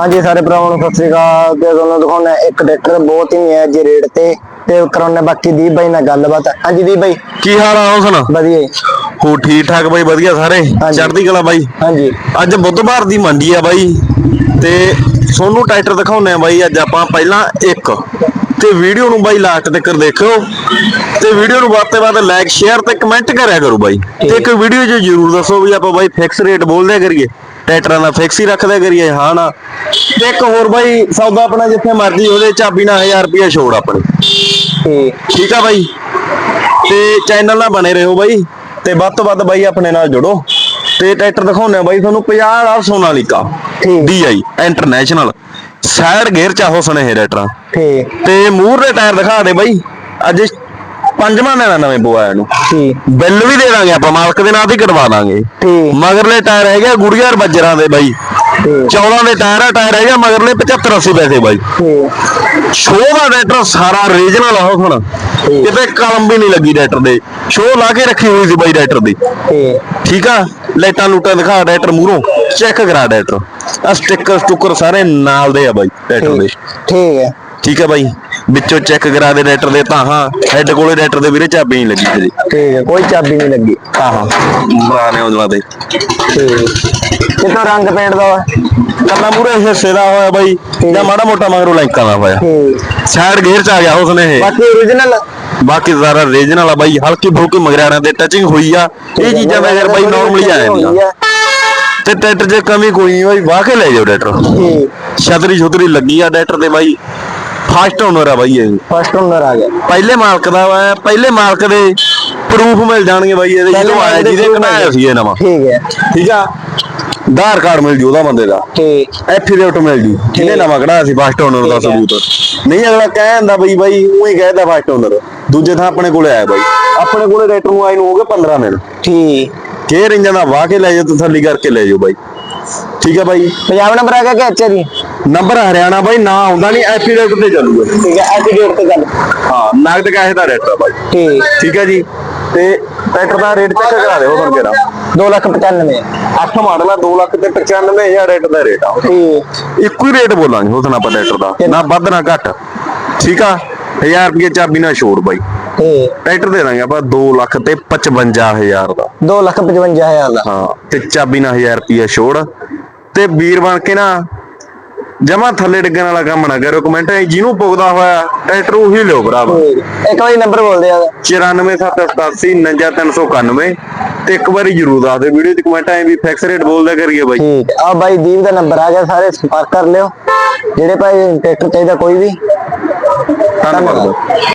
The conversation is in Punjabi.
ਹਾਂਜੀ ਸਾਰੇ ਭਰਾਵਾਂ ਨੂੰ ਸਤਿ ਸ੍ਰੀ ਅਕਾਲ। ਤੇ ਤੁਹਾਨੂੰ ਦਿਖਾਉਣਾ ਇੱਕ ਟਰੈਕਟਰ ਬਹੁਤ ਹੀ ਨਿਆਜ ਰੇਟ ਤੇ ਤੇ ਕਰਾਉਣੇ ਬਾਕੀ ਦੀਪ ਬਾਈ ਨਾਲ ਗੱਲਬਾਤ। ਹਾਂਜੀ ਦੀਪ ਬਾਈ। ਕੀ ਹਾਲ ਆ ਹੁਸਨ? ਵਧੀਆ। ਹੋ ਠੀਕ ਠਾਕ ਬਾਈ ਵਧੀਆ ਸਾਰੇ। ਚੜ੍ਹਦੀ ਕਲਾ ਬਾਈ? ਹਾਂਜੀ। ਅੱਜ ਬੁੱਧਵਾਰ ਦੀ ਮੰਡੀ ਆ ਬਾਈ। ਤੇ ਸੋਨੂੰ ਟਰੈਕਟਰ ਦਿਖਾਉਣੇ ਆ ਬਾਈ ਅੱਜ ਆਪਾਂ ਪਹਿਲਾਂ ਇੱਕ। ਤੇ ਵੀਡੀਓ ਨੂੰ ਬਾਈ ਲਾਸਟ ਤੱਕ ਦੇਖਿਓ। ਤੇ ਵੀਡੀਓ ਨੂੰ ਵੱਧ ਤੋਂ ਵੱਧ ਲਾਈਕ ਸ਼ੇਅਰ ਤੇ ਕਮੈਂਟ ਕਰਿਆ ਕਰੋ ਬਾਈ। ਤੇ ਇੱਕ ਵੀਡੀਓ 'ਚ ਜਰੂਰ ਦੱਸੋ ਵੀ ਆਪਾਂ ਬਾਈ ਫਿਕਸ ਰੇਟ ਬੋਲਦੇ ਕਰੀਏ। ਟਰੈਕਟਰਾਂ ਦਾ ਫਿਕਸ ਹੀ ਰੱਖਦੇ ਕਰੀਏ ਹਾਂ ਨਾ। ਤੇ ਇੱਕ ਹੋਰ ਬਾਈ ਸੌਦਾ ਆਪਣਾ ਜਿੱਥੇ ਮਰਜ਼ੀ ਉਹਦੇ ਚਾਬੀ ਨਾਲ 1000 ਰੁਪਏ ਛੋੜ ਆਪਣੀ। ਠੀਕ ਆ ਬਾਈ? ਤੇ ਚੈਨਲ ਨਾਲ ਬਣੇ ਰਹੋ ਬਾਈ ਤੇ ਵੱਧ ਤੋਂ ਵੱਧ ਬਾਈ ਆਪਣੇ ਨਾਲ ਜੁੜੋ। ਤੇ ਟਰੈਕਟਰ ਦਿਖਾਉਂਦੇ ਆ ਬਾਈ ਤੁਹਾਨੂੰ 50 ਵਾਲਾ ਸੋਨਾਲੀਕਾ ਠੀਕ। ਡੀਆਈ ਇੰਟਰਨੈਸ਼ਨਲ ਸਾਈਡ ਗੇਅਰ ਚ ਆਹੋ ਸਣੇ ਇਹ ਟਰੈਕਟਰ। ਠੀਕ। ਤੇ ਮੂਹਰ ਦੇ ਟਾਇਰ ਦਿਖਾ ਦੇ ਬਾਈ। ਅੱਜ ਪੰਜਵਾਂ ਮਹੀਨਾ ਨਵੇਂ ਪਵਾਇਆ ਇਹਨੂੰ। ਠੀਕ ਬਿੱਲ ਵੀ ਦੇ ਦਾਂਗੇ ਆਪਾਂ ਮਾਲਕ ਦੇ ਨਾਂ ਤੇ ਕਟਵਾ ਦਾਂਗੇ। ਠੀਕ। ਮਗਰਲੇ ਟਾਇਰ ਹੈਗੇ ਗੁੜੀਆਰ ਬੱਜਰਾਂ ਦੇ ਬਾਈ। ਠੀਕ। 14 ਦੇ ਟਾਇਰ ਆ ਟਾਇਰ ਹੈਗਾ ਮਗਰਲੇ 75 80 ਪੈਸੇ ਬਾਈ। ਠੀਕ। ਸ਼ੋਅ ਦਾ ਟਰੈਕਟਰ ਸਾਰਾ ਰੀਜਨਲ ਆ ਹੁਣ। ਕਿਤੇ ਕਲਮ ਵੀ ਨਹੀਂ ਲੱਗੀ ਟਰੈਕਟਰ ਦੇ। ਸ਼ੋਅ ਲਾ ਕੇ ਰੱਖੀ ਹੋਈ ਸੀ ਬਾਈ ਟਰੈਕਟਰ ਦੀ। ਠੀਕ। ਆ? ਲਾਈਟਾਂ ਲੂਟਾਂ ਦਿਖਾ ਟਰੈਕਟਰ ਮੂਹਰੋਂ। ਚੈੱਕ ਕਰਾ ਟਰੈਕਟਰ। ਆ ਸਟicker ਸਟੁੱਕਰ ਸਾਰੇ ਨਾਲ ਦੇ ਆ ਬਾਈ ਟਰੈਕਟਰ ਦੇ। ਠੀਕ। ਹੈ। ਠੀਕ ਆ ਬਾਈ। ਵਿੱਚੋਂ ਚੈੱਕ ਕਰਾ ਦੇ ਟਰੈਕਟਰ ਦੇ ਤਾਂ ਹਾਂ ਹੈੱਡ ਕੋਲੇ ਟਰੈਕਟਰ ਦੇ ਵੀਰੇ ਚਾਬੀ ਨਹੀਂ ਲੱਗੀ ਤੇਰੀ। ਠੀਕ ਹੈ ਕੋਈ ਚਾਬੀ ਨਹੀਂ ਲੱਗੀ। ਆਹਾਂ ਬਰਾਨੇ ਉਹਨਾਂ ਦੇ ਠੀਕ। ਕਿਤੋਂ ਰੰਗ ਪੇਂਟ ਦਾ ਵਾ? ਕੱਲਾ ਮੂਹਰੇ ਹਿੱਸੇ ਦਾ ਹੋਇਆ ਬਾਈ ਜਾਂ ਮਾੜਾ ਮੋਟਾ ਮਗਰੋਂ ਲਾਈਕਾਂ ਦਾ ਹੋਇਆ। ਠੀਕ। ਸਾਈਡ ਗੇਅਰ ਚ ਆ ਗਿਆ ਉਸਨੇ ਇਹ। ਬਾਕੀ origignal ਬਾਕੀ ਸਾਰਾ ਰੀਜਨਲ ਆ ਬਾਈ ਹਲਕੀ ਫੁਲਕੀ ਮਗਰਾੜਾਂ ਤੇ ਟੱਚਿੰਗ ਹੋਈ ਆ। ਇਹ ਚੀਜ਼ਾਂ ਯਾਰ ਬਾਈ ਨਾਰਮਲੀ ਆ ਜਾਂਦੀਆਂ। ਤੇ ਟਰੈਕਟਰ 'ਚ ਕਮੀ ਕੋਈ ਨਹੀਂ ਬਾਈ ਵਾਹ ਕੇ ਲੈ ਜਾਓ ਟਰੈਕਟਰ ਠੀਕ। ਛਤਰੀ ਛੁਤਰੀ ਲੱਗੀ ਆ ਟਰੈਕਟਰ ਤੇ ਬਾਈ। ਫਾਸਟ ਓਨਰ ਆ ਬਾਈ ਇਹ। ਫਸਟ ਓਨਰ ਆ ਗਿਆ। ਪਹਿਲੇ ਮਾਲਕ ਦਾ ਵਾ ਪਹਿਲੇ ਮਾਲਕ ਦੇ ਪ੍ਰੂਫ ਮਿਲ ਜਾਣਗੇ ਬਾਈ ਇਹਦੇ ਜਦੋਂ ਆਇਆ ਜਿਹਦੇ ਕਢਾਇਆ ਸੀ ਇਹ ਨਵਾਂ। ਠੀਕ ਹੈ। ਠੀਕ ਆ? ਆਧਾਰ ਕਾਰਡ ਮਿਲ ਜੂ ਉਹਦਾ ਬੰਦੇ ਦਾ। ਠੀਕ। ਐਫੀਡੇਵਿਟ ਮਿਲ ਜੂ। ਜਿਹਨੇ ਨਵਾਂ ਕਢਾਇਆ ਸੀ ਫਾਸਟ ਓਨਰ ਦਾ ਹੈ। ਸਬੂਤ। ਨਹੀਂ ਅਗਲਾ ਕਹਿ ਜਾਂਦਾ ਬਈ ਬਾਈ ਉਹੀ ਕਹਿਦਾ ਫਾਸਟ ਓਨਰ ਦੂਜੇ ਥਾਂ ਆਪਣੇ ਕੋਲੇ ਆਇਆ ਬਾਈ। ਆਪਣੇ ਕੋਲੇ ਰੇਟਰ ਨੂੰ ਆਈ ਨੂੰ ਹੋ ਗਏ 15 ਦਿਨ ਠੀਕ। ਕੇ ਇੰਜਾਂ ਦਾ ਵਾਹ ਕੇ ਲੈ ਜਾਓ ਤਸੱਲੀ ਕਰਕੇ ਲੈ ਜਾਓ ਬਾਈ। ਠੀਕ ਹੈ ਬਾਈ। ਪੰਜਾਬ ਨੰਬਰ ਆ ਗਿਆ ਕਿ ਅੱਛਾ ਜੀ ਨੰਬਰ ਹਰਿਆਣਾ ਬਾਈ ਨਾ ਆਉਂਦਾ ਨਹੀਂ ਐਫੀਡੇਵਿਟ ਤੇ ਚੱਲੂਗਾ। ਠੀਕ ਹੈ ਡੇਟ ਤੇ ਗੱਲ ਹਾਂ ਨਗਦ ਕਾਹੇ ਦਾ ਰੇਟ ਆ ਬਾਈ। ਠੀਕ। ਠੀਕ ਹੈ ਜੀ। ਤੇ ਟਰੈਕਟਰ ਦਾ ਰੇਟ ਚੈੱਕ ਕਰਾ ਦਿਓ ਤੁਹਾਨੂੰ ਕਿਹੜਾ 2 ਲੱਖ 95 ਅੱਠ ਮਾਡਲ ਆ 2 ਲੱਖ ਤੇ 95000 ਰੇਟ ਦਾ ਰੇਟ ਆ ਠੀਕ। ਇੱਕੋ ਹੀ ਰੇਟ ਬੋਲਾਂਗੇ ਉਸ ਨਾਲ ਆਪਾਂ ਟਰੈਕਟਰ ਦਾ। ਨਾ ਵੱਧ ਨਾ ਘੱਟ। ਠੀਕ ਆ? 1000 ਰੁਪਏ ਚਾਬੀ ਨਾਲ ਛੋੜ ਬਾਈ। ਟਰੈਕਟਰ ਦੇ ਦਾਂਗੇ ਆਪਾਂ 2 ਲੱਖ ਤੇ 55000 ਦਾ। 2 ਲੱਖ 55000 ਦਾ। ਹਾਂ ਤੇ ਚਾਬੀ ਨਾਲ 1000 ਰੁਪਏ ਛੋੜ। ਤੇ ਵੀਰ ਬਣ ਕੇ ਨਾ ਜਮਾ ਥੱਲੇ ਡਿੱਗਣ ਵਾਲਾ ਕੰਮ ਨਾ ਕਰੋ ਕਮੈਂਟ ਜਿਹਨੂੰ ਪੁੱਗਦਾ ਹੋਇਆ ਟਰੈਕਟਰ ਉਹੀ ਲਿਓ ਭਰਾਵਾ। ਇੱਕ ਵਾਰੀ ਨੰਬਰ ਬੋਲਦੇ ਆ 94787 99391 ਤੇ ਇੱਕ ਵਾਰੀ ਜਰੂਰ ਦੱਸ ਦਿਓ ਵੀਡੀਓ 'ਚ ਕਮੈਂਟ ਆਏ ਵੀ ਫਿਕਸ ਰੇਟ ਬੋਲਦਾ ਕਰੀਏ ਬਾਈ। ਠੀਕ ਆ। ਬਾਈ ਦੀਪ ਦਾ ਨੰਬਰ ਆ ਗਿਆ ਸਾਰੇ ਸੰਪਰਕ ਕਰ ਲਿਓ। ਜਿਹੜੇ ਭਾਈ ਟਰੈਕਟਰ ਚਾਹੀਦਾ ਕੋਈ ਵੀ। ਧੰਨਵਾਦ।